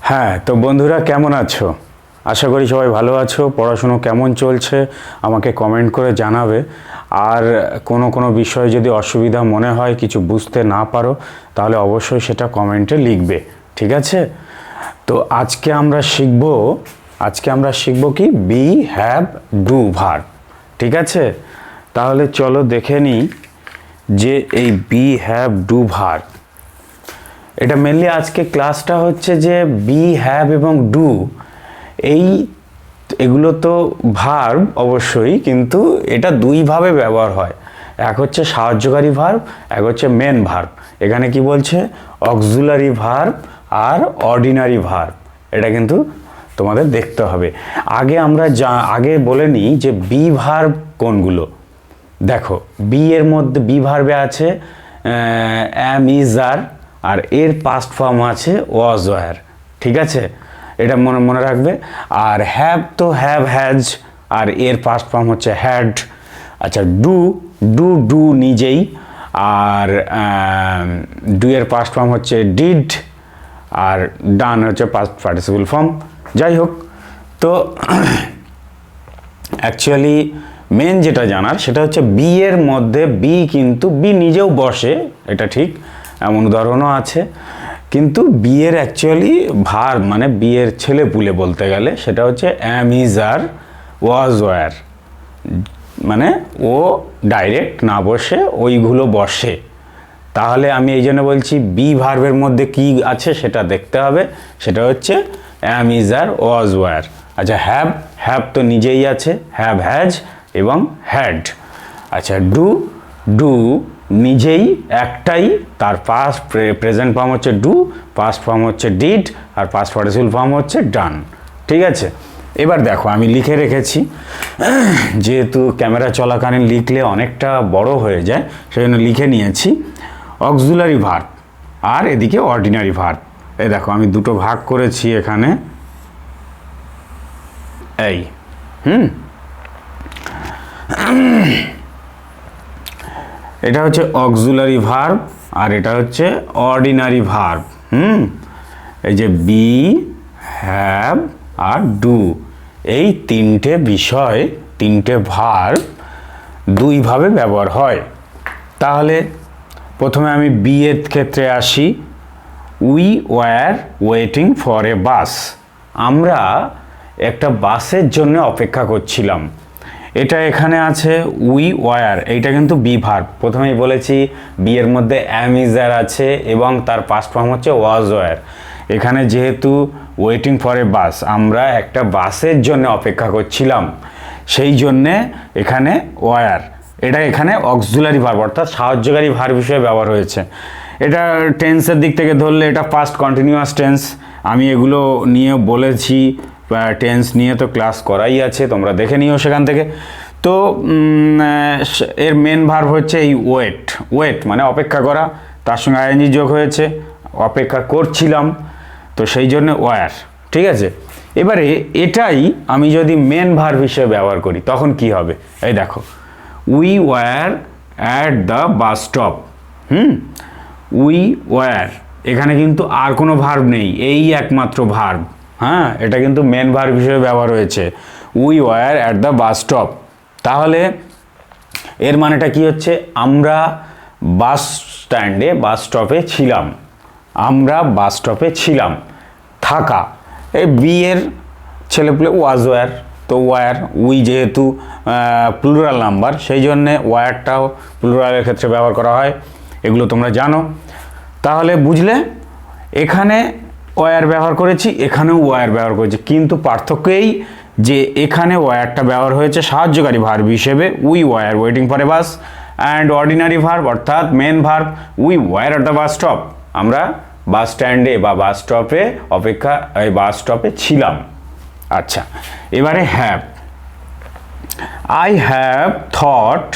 হ্যাঁ তো বন্ধুরা কেমন আছো? আশা করি সবাই ভালো আছো, পড়াশুনো কেমন চলছে আমাকে কমেন্ট করে জানাবে। আর কোনো কোনো বিষয়ে যদি অসুবিধা মনে হয়, কিছু বুঝতে না পারো, তাহলে অবশ্যই সেটা কমেন্টে লিখবে, ঠিক আছে? তো আজকে আমরা শিখব, আজকে আমরা শিখব কি? বি হ্যাভ ডু ভার ঠিক আছে? তাহলে চলো দেখে নিই যে এই বি হ্যাভ ডু ভার এটা মেনলি আজকে ক্লাসটা হচ্ছে যে বি হ্যাভ এবং ডু এই এগুলো তো ভার্ব অবশ্যই, কিন্তু এটা দুইভাবে ব্যবহার হয়। এক হচ্ছে সাহায্যকারী ভার্ব এক হচ্ছে মেন ভার্ব এখানে কি বলছে? অক্সুলারি ভার্ব আর অর্ডিনারি ভার্ব এটা কিন্তু তোমাদের দেখতে হবে। আগে আমরা যা, আগে বলে নিই যে বি ভার্ব কোনগুলো। দেখো বি এর মধ্যে বি ভার্বে আছে অ্যাম ইজ আর আর এর পাস্ট ফর্ম আছে ওয়াজ ওয়ার ঠিক আছে? এটা মনে মনে রাখবে। আর হ্যাভ তো হ্যাভ হ্যাজ আর এর পাস্ট ফর্ম হচ্ছে হ্যাড আচ্ছা ডু ডু ডু নিজেই। আর ডু এর পাস্ট ফর্ম হচ্ছে ডিড আর ডান হচ্ছে পাস্ট পার্টিসিপল ফর্ম যাই হোক, তো অ্যাকচুয়ালি মেন যেটা জানার, সেটা হচ্ছে বি এর মধ্যে বি কিন্তু বি নিজেও বসে, এটা ঠিক। এমন উদাহরণও আছে। কিন্তু বিয়ের অ্যাকচুয়ালি ভার মানে বিয়ের ছেলে পুলে বলতে গেলে সেটা হচ্ছে am is R was war মানে ও ডাইরেক্ট না বসে ওইগুলো বসে। তাহলে আমি এই জন্য বলছি বি ভার্বের মধ্যে কি আছে সেটা দেখতে হবে। সেটা হচ্ছে am is R was were আচ্ছা হ্যাভ হ্যাভ তো নিজেই আছে হ্যাভ হ্যাজ এবং হ্যাড। আচ্ছা ডু ডু নিজেই একটাই, তার পাস্ট প্রেজেন্ট ফর্ম হচ্ছে ডু পাস্ট ফর্ম হচ্ছে ডিড আর পাস্ট পার্টিসিপল ফর্ম হচ্ছে ডান ঠিক আছে? এবার দেখো, আমি লিখে রেখেছি। যেহেতু ক্যামেরা চলাকালীন লিখলে অনেকটা বড় হয়ে যায় সেই জন্য লিখে নিয়েছি। অক্সুলারি ভার্ব আর এদিকে অর্ডিনারি ভার্ব এই দেখো, আমি দুটো ভাগ করেছি এখানে। এই, হুম? এটা হচ্ছে অক্সুলারি ভার্ব আর এটা হচ্ছে অর্ডিনারি ভার্ব হুম? এই যে বি হ্যাভ আর ডু এই তিনটে বিষয়, তিনটে ভার্ব দুইভাবে ব্যবহার হয়। তাহলে প্রথমে আমি বি এর ক্ষেত্রে আসি। We were waiting for a bus আমরা একটা বাসের জন্য অপেক্ষা করছিলাম। এটা এখানে আছে উই ওয়ার এইটা কিন্তু বি ভার্ব প্রথমেই বলেছি বি এর মধ্যে অ্যামিজার আছে এবং তার পাস্ট ফর্ম হচ্ছে ওয়াজ ওয়ার এখানে যেহেতু ওয়েটিং ফর এ বাস আমরা একটা বাসের জন্য অপেক্ষা করছিলাম, সেই জন্যে এখানে ওয়ার এটা এখানে অক্সুলারি ভার্ব অর্থাৎ সাহায্যকারী ভার্ব হিসেবে ব্যবহার হয়েছে। এটা টেন্সের দিক থেকে ধরলে এটা পাস্ট কন্টিনিউয়াস টেন্স আমি এগুলো নিয়ে বলেছি টেন্স নিয়ে তো ক্লাস করাই আছে, তোমরা দেখে নিও সেখান থেকে। তো এর মেন ভার্ব হচ্ছে এই ওয়েট ওয়েট মানে অপেক্ষা করা। তার সঙ্গে আইএনজি যোগ হয়েছে। অপেক্ষা করছিলাম। তো সেই জন্য ওয়ার ঠিক আছে? এবারে এটাই আমি যদি মেন ভার্ব হিসেবে ব্যবহার করি, তখন কি হবে? এই দেখো। We were at the bus stop hmm? We were এখানে কিন্তু আর কোনো ভার্ব নেই। এই একমাত্র ভার্ব হ্যাঁ এটা কিন্তু মেন ভার্ব হিসেবে ব্যবহার হয়েছে। We were at the bus stop তাহলে এর মানেটা কি হচ্ছে? আমরা বাস স্ট্যান্ডে বাস স্টপে ছিলাম। আমরা বাস স্টপে ছিলাম। থাকা। এই বিয়ের ছেলেপুলে ওয়াজ ওয়ার তো ওয়ার উই যেহেতু প্লুরাল নাম্বার সেই জন্যে ওয়ারটাও প্লুরালের ক্ষেত্রে ব্যবহার করা হয়। এগুলো তোমরা জানো। তাহলে বুঝলে, এখানে ওয়্যার ব্যবহার করেছি, এখানেও ওয়্যার ব্যবহার করেছি। কিন্তু পার্থক্য এই যে এখানে ওয়্যারটা ব্যবহার হয়েছে সাহায্যকারী ভার্ব হিসেবে we were waiting for a bus and ordinary verb অর্থাৎ main verb we were at the bus stop আমরা বাস স্ট্যান্ডে বা বাস স্টপে অপেক্ষা, এই বাস স্টপে ছিলাম। আচ্ছা এবারে have I have thought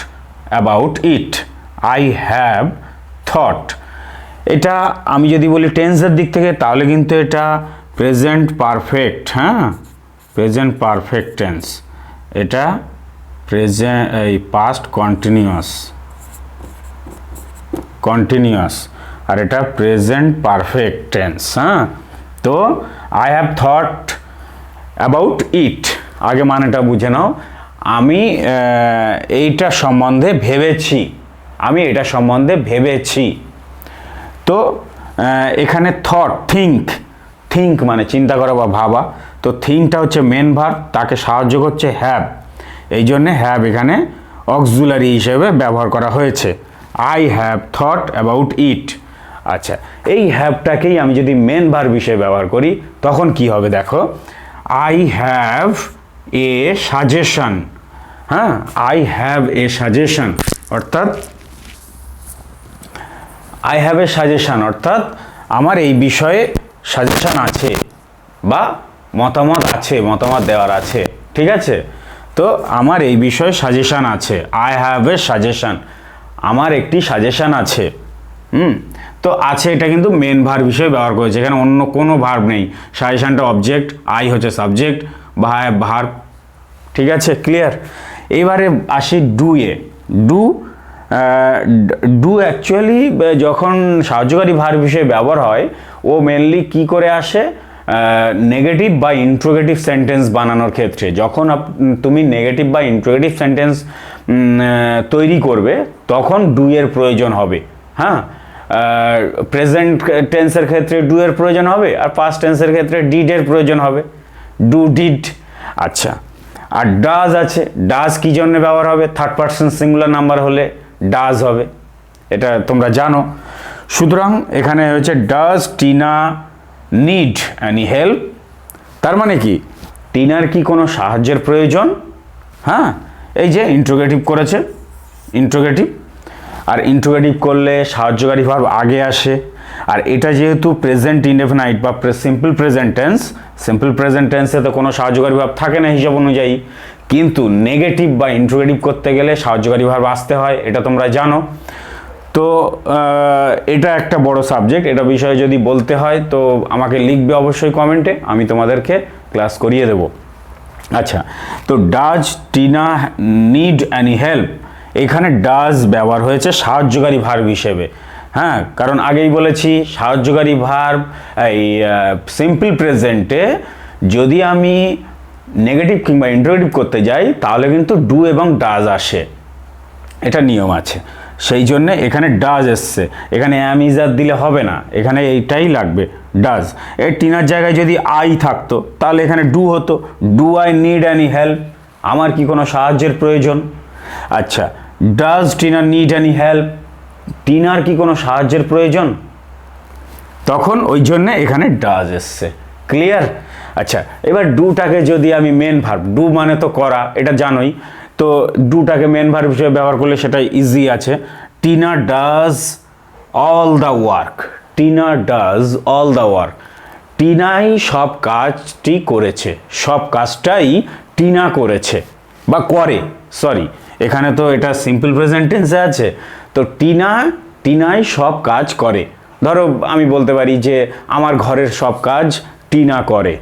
about it I have thought এটা আমি যদি বলি টেন্সের দিক থেকে, তাহলে কিন্তু এটা প্রেজেন্ট পারফেক্ট হ্যাঁ? প্রেজেন্ট পারফেক্ট টেন্স এটা প্রেজেন্ট এই পাস্ট কন্টিনিউয়াস কন্টিনিউয়াস আর এটা প্রেজেন্ট পারফেক্ট টেন্স হ্যাঁ? তো I have thought about it আগে মানেটা বুঝে নাও। আমি এইটা সম্বন্ধে ভেবেছি। আমি এটা সম্বন্ধে ভেবেছি। তো এখানে থট থিঙ্ক থিঙ্ক মানে চিন্তা করা বা ভাবা। তো থিঙ্কটা হচ্ছে মেন ভার তাকে সাহায্য করছে হ্যাভ এই জন্যে হ্যাভ এখানে অক্সুলারি হিসেবে ব্যবহার করা হয়েছে। I have thought about it আচ্ছা এই হ্যাভটাকেই আমি যদি মেন ভার বিষয়ে ব্যবহার করি, তখন কি হবে দেখো? আই হ্যাভ এ সাজেশন হ্যাঁ আই হ্যাভ এ সাজেশন অর্থাৎ আই হ্যাভ এ সাজেশন অর্থাৎ আমার এই বিষয়ে সাজেশন আছে বা মতামত আছে, মতামত দেওয়ার আছে, ঠিক আছে? তো আমার এই বিষয়ে সাজেশন আছে। আই হ্যাভ এ সাজেশন আমার একটি সাজেশন আছে। হুম? তো আছে, এটা কিন্তু মেন ভার বিষয়ে ব্যবহার করেছে। এখানে অন্য কোনো ভার্ব নেই। সাজেশনটা অবজেক্ট আই হচ্ছে সাবজেক্ট বা ভার্ব ঠিক আছে? ক্লিয়ার এবারে আসি do a do do actually যখন সাহায্যকারী ভার বিষয়ে ব্যবহার হয়, ও মেনলি কি করে আসে? নেগেটিভ বা ইন্ট্রোগেটিভ সেন্টেন্স বানানোর ক্ষেত্রে। যখন তুমি নেগেটিভ বা ইন্ট্রোগেটিভ সেন্টেন্স তৈরি করবে, তখন ডু এর প্রয়োজন হবে। হ্যাঁ? প্রেজেন্ট টেন্সের ক্ষেত্রে ডু এর প্রয়োজন হবে, আর পাস্ট টেন্সের ক্ষেত্রে ডিড এর প্রয়োজন হবে। ডু ডিড আচ্ছা। আর ডাজ আছে। ডাজ কি জন্য ব্যবহার হবে? থার্ড পার্সন সিঙ্গুলার নাম্বার হলে। ডাজ হবে। এটা তোমরা জানো। সুতরাং এখানে হচ্ছে does Tina need any help তার মানে কি? টিনার কি কোনো সাহায্যের প্রয়োজন? হ্যাঁ এই যে ইন্ট্রোগেটিভ করেছে ইন্ট্রোগেটিভ আর ইন্ট্রোগেটিভ করলে সাহায্যকারী ভাব আগে আসে। আর এটা যেহেতু প্রেজেন্ট ইনডেফিনাইট বা simple present tense simple present টেন্সে তো কোনো সাহায্যকারী ভাব থাকে না হিসাব অনুযায়ী। কিন্তু নেগেটিভ বা ইন্ট্রোগেটিভ করতে গেলে সাহায্যকারী ভাব আসতে হয়, এটা তোমরা জানো। তো এটা একটা বড় সাবজেক্ট এটা বিষয়ে যদি বলতে হয়, তো আমাকে লিখবে অবশ্যই কমেন্টে আমি তোমাদেরকে ক্লাস করিয়ে দেবো। আচ্ছা তো does Tina need any help এখানে ডাজ ব্যবহার হয়েছে সাহায্যকারী ভার্ব হিসেবে। হ্যাঁ কারণ আগেই বলেছি, সাহায্যকারী ভার্ব এই সিম্পল প্রেজেন্টে যদি আমি নেগেটিভ কিংবা ইন্টারোগেটিভ করতে যাই, তাহলে কিন্তু ডু এবং ডাজ আসে। এটা নিয়ম আছে। সেই জন্য এখানে ডাজ এসছে। এখানে অ্যামিজার দিলে হবে না। এখানে এইটাই লাগবে ডাজ এই টিনার জায়গায় যদি আই থাকতো, তাহলে এখানে ডু হতো। Do I need any help আমার কি কোনো সাহায্যের প্রয়োজন? আচ্ছা ডাজ টিনার নিড অ্যানি হেল্প টিনার কি কোনো সাহায্যের প্রয়োজন? তখন ওই জন্যে এখানে ডাজ এসছে। ক্লিয়ার আচ্ছা এবার ডুটাকে যদি আমি মেন ভার্ব ডু মানে তো করা, এটা জানোই। তো ডুটাকে মেন ভার্ব হিসেবে ব্যবহার করলে সেটা ইজি আছে। Tina does all the work Tina does all the work টিনাই সব কাজটি করেছে, সব কাজটাই টিনা করেছে, বা করে সরি এখানে তো এটা সিম্পল প্রেজেন্ট টেন্সে আছে। তো টিনা টিনাই সব কাজ করে। ধরো আমি বলতে পারি যে আমার ঘরের সব কাজ টিনা করে।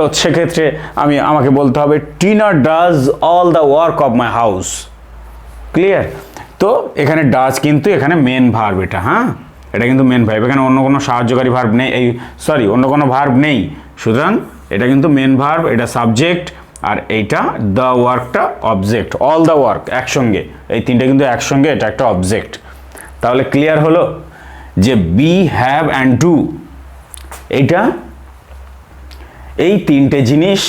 তো সেক্ষেত্রে আমি, আমাকে বলতে হবে Tina does all the work of my house clear তো এখানে ডাজ কিন্তু এখানে মেন ভার্ব এটা হ্যাঁ? এটা কিন্তু মেন ভার্ব এখানে অন্য কোনো সাহায্যকারী ভার্ব নেই, এই সরি অন্য কোনো ভার্ব নেই। সুতরাং এটা কিন্তু মেন ভার্ব এটা সাবজেক্ট আর এইটা দ্য ওয়ার্কটা অবজেক্ট অল দ্য ওয়ার্ক একসঙ্গে। এই তিনটে কিন্তু একসঙ্গে, এটা একটা অবজেক্ট তাহলে ক্লিয়ার হলো যে বি হ্যাভ অ্যান্ড ডু এইটা এই তিনটে জিনিস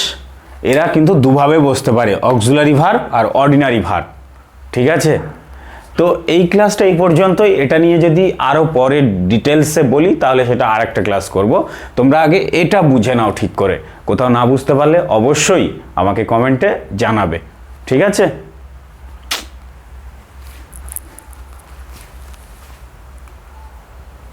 এরা কিন্তু দুভাবে বসতে পারে অক্সুলারি ভার্ব আর অর্ডিনারি ভার্ব ঠিক আছে? তো এই ক্লাসটা এই পর্যন্তই। এটা নিয়ে যদি আরও পরে ডিটেলসে বলি, তাহলে সেটা আর একটা ক্লাস করব। তোমরা আগে এটা বুঝে নাও ঠিক করে। কোথাও না বুঝতে পারলে অবশ্যই আমাকে কমেন্টে জানাবে, ঠিক আছে?